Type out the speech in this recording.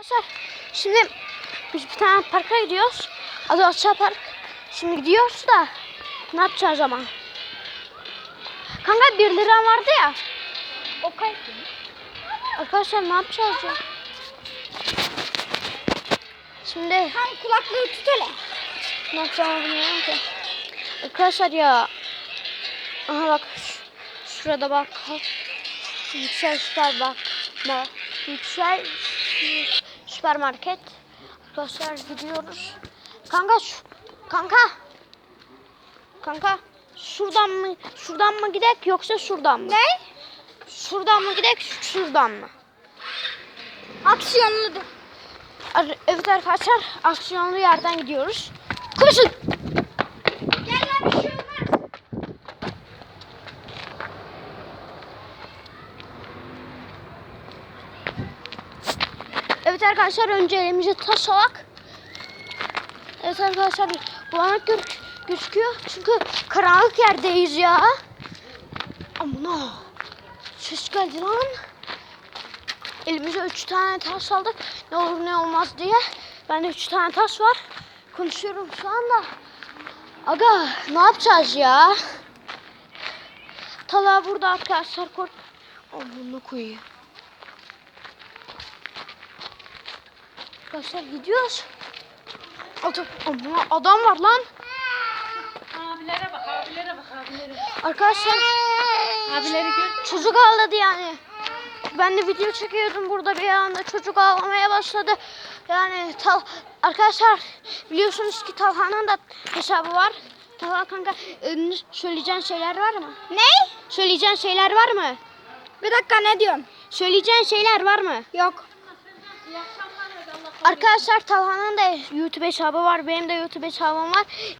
Arkadaşlar şimdi biz bir tane parka gidiyoruz. Adı Asya Park. Şimdi gidiyoruz da ne yapacağız ama? Kanka 1 lira vardı ya. O kayıp. Arkadaşlar ne yapacağız ya? Şimdi Kan kulaklığı tut hele. ne yapacağımı bilmiyorum ki. Arkadaşlar ya. Aha bak. Şurada bak. Yüksel süper bak. Ma, yüksel süpermarket. Arkadaşlar gidiyoruz. Kanka şu. Kanka. Kanka. Şuradan mı şuradan mı gidek yoksa şuradan mı? Ne? Şuradan mı gidek şuradan mı? Aksiyonlu. Evet arkadaşlar aksiyonlu yerden gidiyoruz. Koşun. Gel lan bir şey olmaz. Evet arkadaşlar önce elimize taş alak. Evet arkadaşlar bulanık gör gözüküyor. Çünkü karanlık yerdeyiz ya. Amına. Ses geldi lan. Elimize üç tane taş aldık. Ne olur ne olmaz diye. Bende üç tane taş var. Konuşuyorum şu anda. Aga ne yapacağız ya? Tala burada arkadaşlar kork. Amına koyayım. Arkadaşlar gidiyoruz. Adam, Ama adam var lan. Abilere bak, abilere bak, abilere. Arkadaşlar Abileri gör. çocuk ağladı yani. Ben de video çekiyordum burada bir anda çocuk ağlamaya başladı. Yani tal arkadaşlar biliyorsunuz ki Talha'nın da hesabı var. Talha kanka e, söyleyeceğin şeyler var mı? Ne? Söyleyeceğin şeyler var mı? Bir dakika ne diyorsun? Söyleyeceğin şeyler var mı? Yok. Arkadaşlar Talha'nın da YouTube hesabı var. Benim de YouTube hesabım var.